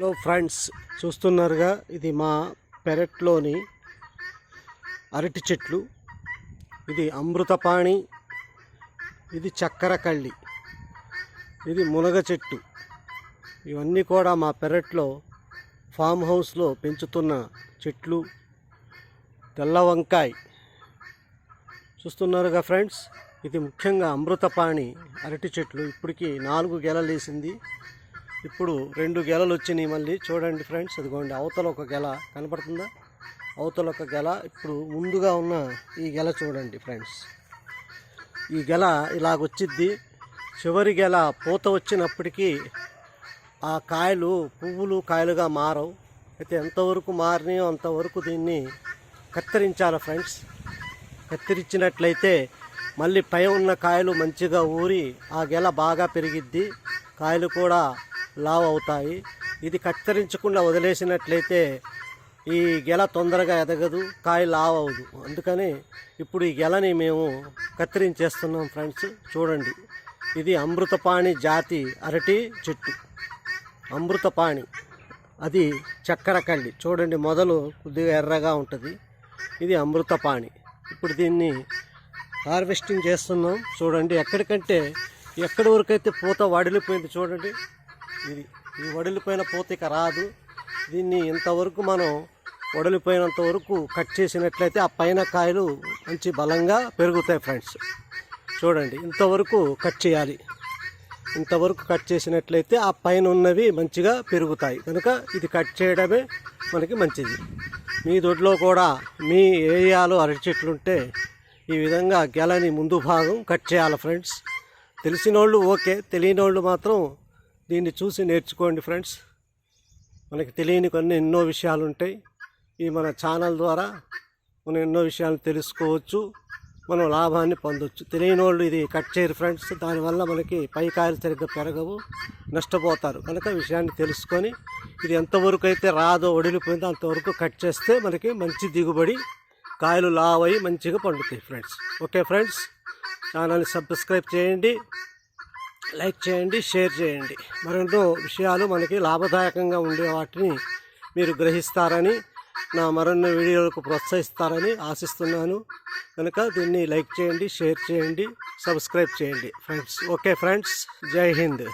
Hello friends చూస్తున్నారుగా ఇది మా పెరట్లోని అరటి చెట్లు. ఇది అమృతపాణి ఇది చక్కెర కళ్ళి ఇది మునగ చెట్టు. ఇవన్నీ కూడా మా పెరట్లో ఫామ్ హౌస్లో పెంచుతున్న చెట్లు. తెల్ల వంకాయ. చూస్తున్నారుగా ఫ్రెండ్స్ ఇది ముఖ్యంగా అమృతపాణి అరటి చెట్లు. ఇప్పటికీ నాలుగు గెలలేసింది. ఇప్పుడు రెండు గెలలు వచ్చినాయి మళ్ళీ. చూడండి ఫ్రెండ్స్ అదిగోండి అవతల ఒక గెల కనపడుతుందా? అవతల ఒక గెల ఇప్పుడు ముందుగా ఉన్న ఈ గెల చూడండి ఫ్రెండ్స్. ఈ గెల ఇలాగొచ్చిద్ది. చివరి గెల పూత వచ్చినప్పటికీ ఆ కాయలు పువ్వులు కాయలుగా మారవు. అయితే ఎంతవరకు మారినాయో అంతవరకు దీన్ని కత్తిరించాలి ఫ్రెండ్స్. కత్తిరించినట్లయితే మళ్ళీ పై ఉన్న కాయలు మంచిగా ఊరి ఆ గెల బాగా పెరిగిద్ది. కాయలు కూడా లావ్ అవుతాయి ఇది కత్తిరించకుండా వదిలేసినట్లయితే ఈ గెల తొందరగా ఎదగదు కాయ లావ్ అవ్వదు అందుకని ఇప్పుడు ఈ గెలని మేము కత్తిరించేస్తున్నాం ఫ్రెండ్స్. చూడండి. ఇది అమృతపాణి జాతి అరటి చెట్టు. అమృతపాణి. అది చక్కెర కళ్ళి చూడండి మొదలు కొద్దిగా ఎర్రగా ఉంటుంది. ఇది అమృతపాణి. ఇప్పుడు దీన్ని హార్వెస్టింగ్ చేస్తున్నాం. చూడండి ఎక్కడికంటే ఎక్కడి వరకు అయితే పూత వడిలిపోయింది చూడండి. ఇది ఈ వడిలిపోయిన పూతిక రాదు. దీన్ని ఇంతవరకు మనం వడిలిపోయినంత వరకు కట్ చేసినట్లయితే ఆ పైన కాయలు మంచి బలంగా పెరుగుతాయి ఫ్రెండ్స్. చూడండి ఇంతవరకు కట్ చేయాలి. ఇంతవరకు కట్ చేసినట్లయితే ఆ పైన ఉన్నవి మంచిగా పెరుగుతాయి. కనుక ఇది కట్ చేయడమే మనకి మంచిది. మీ దొడ్లో కూడా మీ ఏరియాలో అరటి చెట్లు ఉంటే ఈ విధంగా గెలని ముందు భాగం కట్ చేయాలి ఫ్రెండ్స్. తెలిసిన వాళ్ళు ఓకే తెలియని వాళ్ళు మాత్రం దీన్ని చూసి నేర్చుకోండి ఫ్రెండ్స్. మనకి తెలియని కొన్ని ఎన్నో విషయాలు ఉంటాయి ఈ మన ఛానల్ ద్వారా మనం ఎన్నో విషయాలు తెలుసుకోవచ్చు. మనం లాభాన్ని పొందొచ్చు. తెలియని వాళ్ళు ఇది కట్ చేయరు ఫ్రెండ్స్. దానివల్ల మనకి పై కాయలు సరిగ్గా పెరగవు నష్టపోతారు. కనుక విషయాన్ని తెలుసుకొని ఇది ఎంతవరకు అయితే రాదో ఒడిలిపోయిందో అంతవరకు కట్ చేస్తే మనకి మంచి దిగుబడి కాయలు లావ్ మంచిగా పండుతాయి ఫ్రెండ్స్. Okay friends. ఛానల్ని సబ్స్క్రైబ్ చేయండి. లైక్ చేయండి షేర్ చేయండి. మరెన్నో విషయాలు మనకి లాభదాయకంగా ఉండే వాటిని మీరు గ్రహిస్తారని నా మరెన్నో వీడియోలకు ప్రోత్సహిస్తారని ఆశిస్తున్నాను. కనుక దీన్ని లైక్ చేయండి షేర్ చేయండి సబ్స్క్రైబ్ చేయండి ఫ్రెండ్స్. ఓకే ఫ్రెండ్స్ జై హింద్.